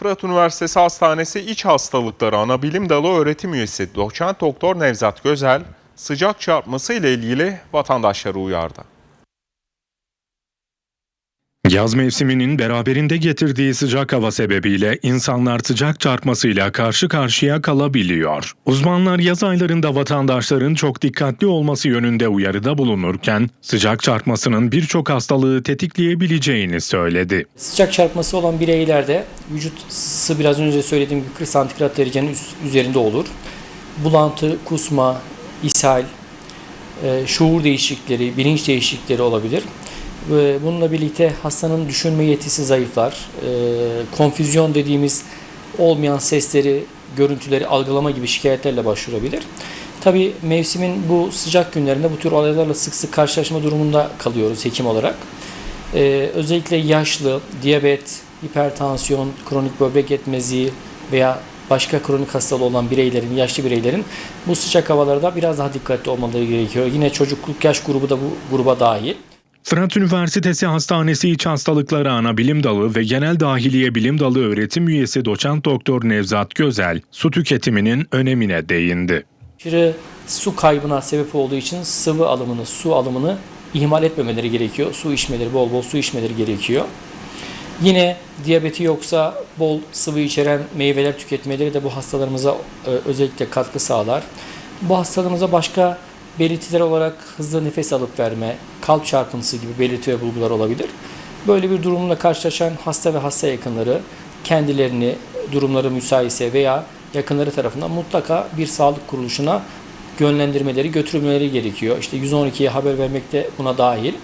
Fırat Üniversitesi Hastanesi İç Hastalıkları Anabilim Dalı öğretim üyesi doçent doktor Nevzat Gözel sıcak çarpması ile ilgili vatandaşları uyardı. Yaz mevsiminin beraberinde getirdiği sıcak hava sebebiyle insanlar sıcak çarpmasıyla karşı karşıya kalabiliyor. Uzmanlar yaz aylarında vatandaşların çok dikkatli olması yönünde uyarıda bulunurken sıcak çarpmasının birçok hastalığı tetikleyebileceğini söyledi. Sıcak çarpması olan bireylerde vücut ısı biraz önce söylediğim gibi 40 santigrat derecenin üzerinde olur. Bulantı, kusma, ishal, e, şuur değişiklikleri, bilinç değişiklikleri olabilir. Ve bununla birlikte hastanın düşünme yetisi zayıflar. E, konfüzyon dediğimiz olmayan sesleri, görüntüleri algılama gibi şikayetlerle başvurabilir. Tabii mevsimin bu sıcak günlerinde bu tür olaylarla sık sık karşılaşma durumunda kalıyoruz hekim olarak. Ee, özellikle yaşlı, diyabet, hipertansiyon, kronik böbrek yetmezliği veya başka kronik hastalığı olan bireylerin, yaşlı bireylerin bu sıcak havalarda biraz daha dikkatli olmaları gerekiyor. Yine çocukluk yaş grubu da bu gruba dahil. Fırat Üniversitesi Hastanesi İç Hastalıkları Anabilim Dalı ve Genel Dahiliye Bilim Dalı öğretim üyesi doçent doktor Nevzat Gözel su tüketiminin önemine değindi. Aşırı su kaybına sebep olduğu için sıvı alımını, su alımını ihmal etmemeleri gerekiyor. Su içmeleri, bol bol su içmeleri gerekiyor. Yine diyabeti yoksa bol sıvı içeren meyveler tüketmeleri de bu hastalarımıza e, özellikle katkı sağlar. Bu hastalarımıza başka belirtiler olarak hızlı nefes alıp verme, kalp çarpıntısı gibi belirti ve bulgular olabilir. Böyle bir durumla karşılaşan hasta ve hasta yakınları kendilerini durumları müsaitse veya yakınları tarafından mutlaka bir sağlık kuruluşuna yönlendirmeleri, götürmeleri gerekiyor. İşte 112'ye haber vermek de buna dahil.